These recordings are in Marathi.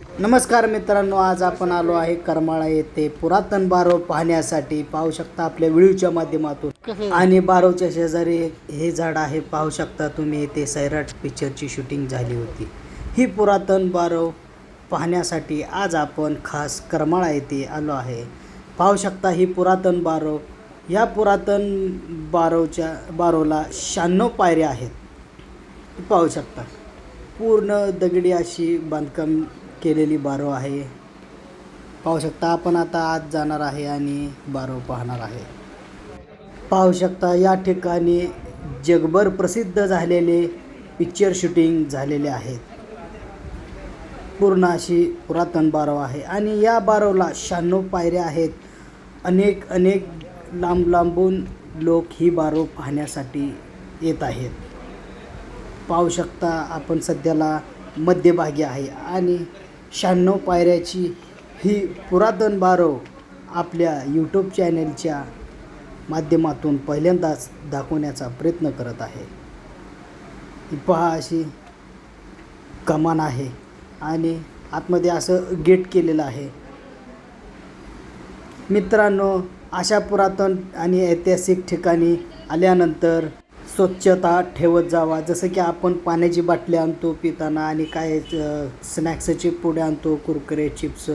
नमस्कार मित्रांनो आज आपण आलो आहे करमाळा येथे पुरातन बारव पाहण्यासाठी. पाहू शकता आपल्या व्हिडिओच्या माध्यमातून. आणि बारवच्या शेजारी हे झाड आहे पाहू शकता तुम्ही येथे सैराट पिक्चरची शूटिंग झाली होती. ही पुरातन बारव पाहण्यासाठी आज आपण खास करमाळा येथे आलो आहे. पाहू शकता ही पुरातन बारव या पुरातन बारवच्या बारवला शहाण्णव पायऱ्या आहेत. पाहू शकता. पूर्ण दगडी अशी बांधकाम केलेली बारो आहे. पाहू शकता आपण आता आत जाणार आहे आणि बारो पाहणार आहे. पाहू शकता या ठिकाणी जगभर प्रसिद्ध झालेले पिक्चर शूटिंग झालेले आहेत. पूर्ण अशी पुरातन बारव आहे आणि या बारवला शहाण्णव पायऱ्या आहेत. अनेक अनेक लांब लांबून लोक ही बारव पाहण्यासाठी येत आहेत. पाहू शकता आपण सध्याला मध्यभागी आहे आणि शहाण्णव पायऱ्याची ही पुरातन बारव आपल्या यूट्यूब चॅनेलच्या माध्यमातून पहिल्यांदाच दाखवण्याचा प्रयत्न करत आहे. ही पहा अशी कमान आहे आणि आतमध्ये असं गेट केलेलं आहे. मित्रांनो अशा पुरातन आणि ऐतिहासिक ठिकाणी आल्यानंतर स्वच्छता ठेवत जावा. जसं की आपण पाण्याची बाटली आणतो पिताना आणि काय स्नॅक्सचे पुढे आणतो कुरकुरे चिप्स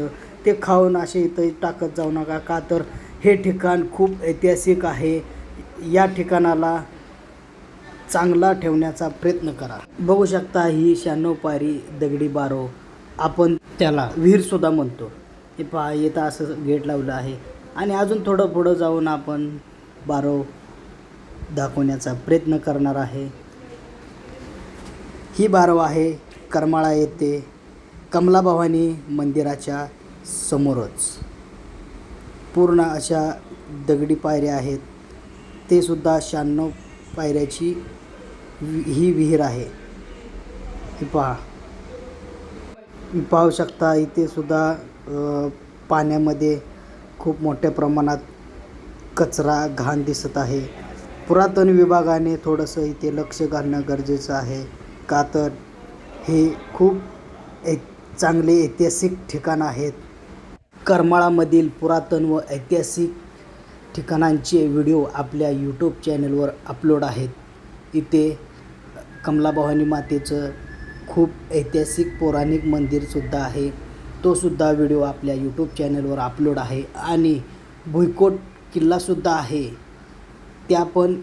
ते खाऊन असे इथं टाकत जाऊ नका. का तर हे ठिकाण खूप ऐतिहासिक आहे. या ठिकाणाला चांगला ठेवण्याचा प्रयत्न करा. बघू शकता ही शहाण्णव पारी दगडी बारो. आपण त्याला विहीरसुद्धा म्हणतो. हे पहा इथं असं गेट लावलं आहे. आणि अजून थोडं पुढं जाऊन आपण बारो दाखवण्याचा प्रयत्न करणार आहे. ही बारव आहे. करमाळा येथे कमलाभवानी मंदिराच्या समोरच. पूर्ण अशा दगडी पायऱ्या आहेत. ते सुद्धा शहाण्णव पायऱ्याची ही विहीर आहे. ही पहा. पाहू शकता इथे सुद्धा पाण्यामध्ये खूप मोठ्या प्रमाणात कचरा घाण दिसत आहे. पुरातन विभागाने थोडंसं इथे लक्ष घालणं गरजेचं आहे. का तर हे खूप एक चांगले ऐतिहासिक ठिकाण आहेत. करमाळामधील पुरातन व ऐतिहासिक ठिकाणांचे व्हिडिओ आपल्या यूट्यूब चॅनलवर अपलोड आहेत. इथे कमलाभवानी मातेचं खूप ऐतिहासिक पौराणिक मंदिरसुद्धा आहे. तोसुद्धा व्हिडिओ आपल्या यूट्यूब चॅनलवर अपलोड आहे. आणि भुईकोट किल्लासुद्धा आहे. त्या पण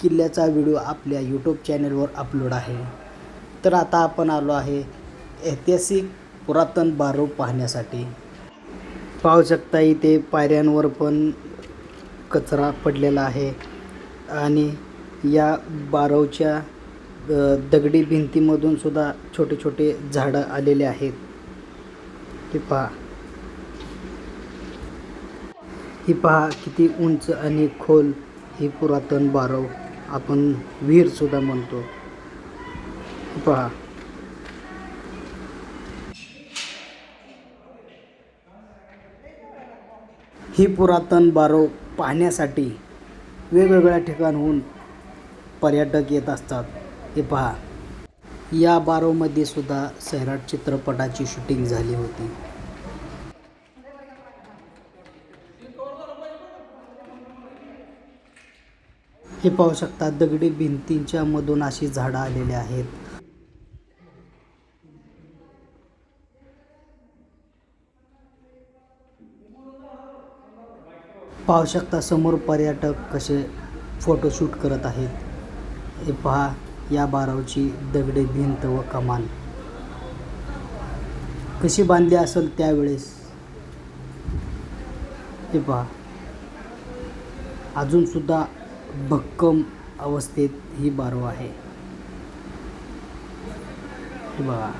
किल्ल्याचा व्हिडिओ आपल्या यूट्यूब चॅनलवर अपलोड आहे. तर आता आपण आलो आहे ऐतिहासिक पुरातन बारव पाहण्यासाठी. पाहू शकता इथे पायऱ्यांवर पण कचरा पडलेला आहे आणि या बारवच्या दगडी भिंतीमधून सुद्धा छोटे छोटे झाडं आलेले आहेत. हे पहा. ही पहा किती उंच आणि खोल ही पुरातन बारव आपण विहीरसुद्धा म्हणतो. पहा. ही पुरातन बारव पाहण्यासाठी वेगवेगळ्या ठिकाणहून पर्यटक येत असतात. हे पहा. या बारवमध्ये सुद्धा सैराट चित्रपटाची शूटिंग झाली होती. हे पाहू शकता दगडी भिंतींच्या मधून अशी झाडं आलेली आहेत. पाहू शकता समोर पर्यटक कसे फोटोशूट करत आहेत. हे पहा या बारावची दगडी भिंत व कमान. कशी बांधली असेल त्यावेळेस? हे पहा. अजूनसुद्धा भक्कम अवस्थेत ही बारो आहे. हे बघा.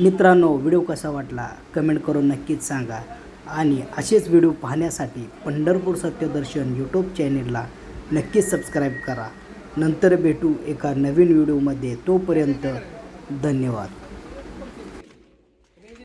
मित्रांनो व्हिडिओ कसा वाटला? कमेंट करून नक्कीच सांगा. आणि असेच व्हिडिओ पाहण्यासाठी पंढरपूर सत्यदर्शन यूट्यूब चॅनेलला नक्कीच सबस्क्राईब करा. नंतर भेटू एका नवीन व्हिडिओमध्ये. तोपर्यंत धन्यवाद.